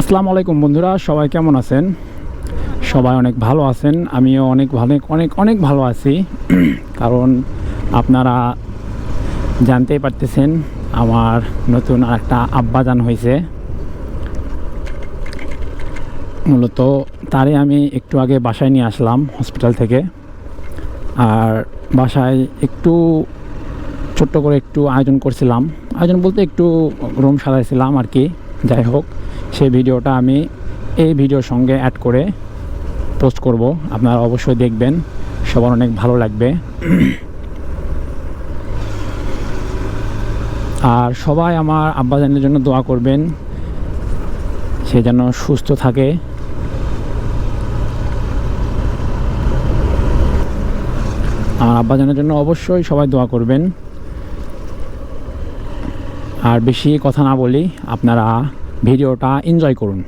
আসসালামু আলাইকুম বন্ধুরা, সবাই কেমন আছেন? সবাই অনেক ভালো আছেন, আমিও অনেক ভালো, অনেক অনেক ভালো আছি। কারণ আপনারা জানতেই পারতেছেন, আমার নতুন একটা আব্বাজান হয়েছে। মূলত তারে আমি একটু আগে বাসায় নিয়ে আসলাম, হসপিটাল থেকে। আর বাসায় একটু ছোট্ট করে একটু আয়োজন করছিলাম। আয়োজন বলতে একটু রুম সাজাইছিলাম আর কি, যাই হোক। সেই ভিডিওটা আমি এই ভিডিওর সঙ্গে অ্যাড করে পোস্ট করব। আপনারা অবশ্যই দেখবেন, সবার অনেক ভালো লাগবে। আর সবাই আমার আব্বা আব্বাজানের জন্য দোয়া করবেন, সে যেন সুস্থ থাকে। আমার আব্বাজানের জন্য অবশ্যই সবাই দোয়া করবেন। আর বেশি কথা না বলি, আপনারা ভিডিওটা এনজয় করুন।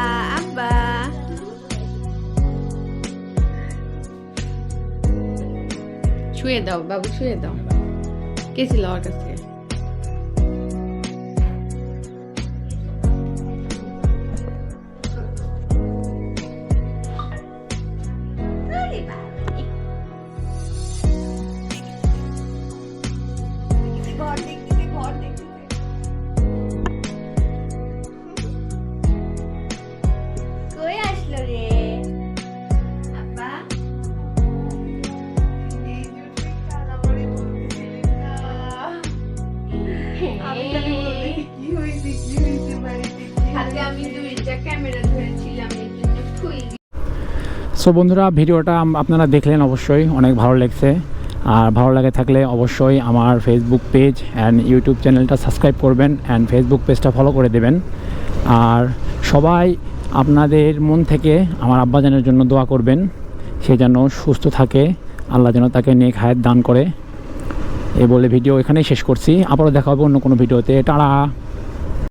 শুয়ে দাও বাবু শুয়ে দাও কে ছিল আমার কাছে ঘর দেখতেছে ঘর দেখতেছে কই আসলো রে সো বন্ধুরা, ভিডিওটা আপনারা দেখলেন অবশ্যই, অনেক ভালো লাগছে। আর ভালো লাগে থাকলে অবশ্যই আমার ফেসবুক পেজ অ্যান্ড ইউটিউব চ্যানেলটা সাবস্ক্রাইব করবেন অ্যান্ড ফেসবুক পেজটা ফলো করে দেবেন। আর সবাই আপনাদের মন থেকে আমার আব্বাজানের জন্য দোয়া করবেন। সে যেন সুস্থ থাকে, আল্লাহ যেন তাকে নেক হায়াত দান করে। এই বলে ভিডিও এখানেই শেষ করছি। আবারও দেখা হবে অন্য কোনো ভিডিওতে টাড়া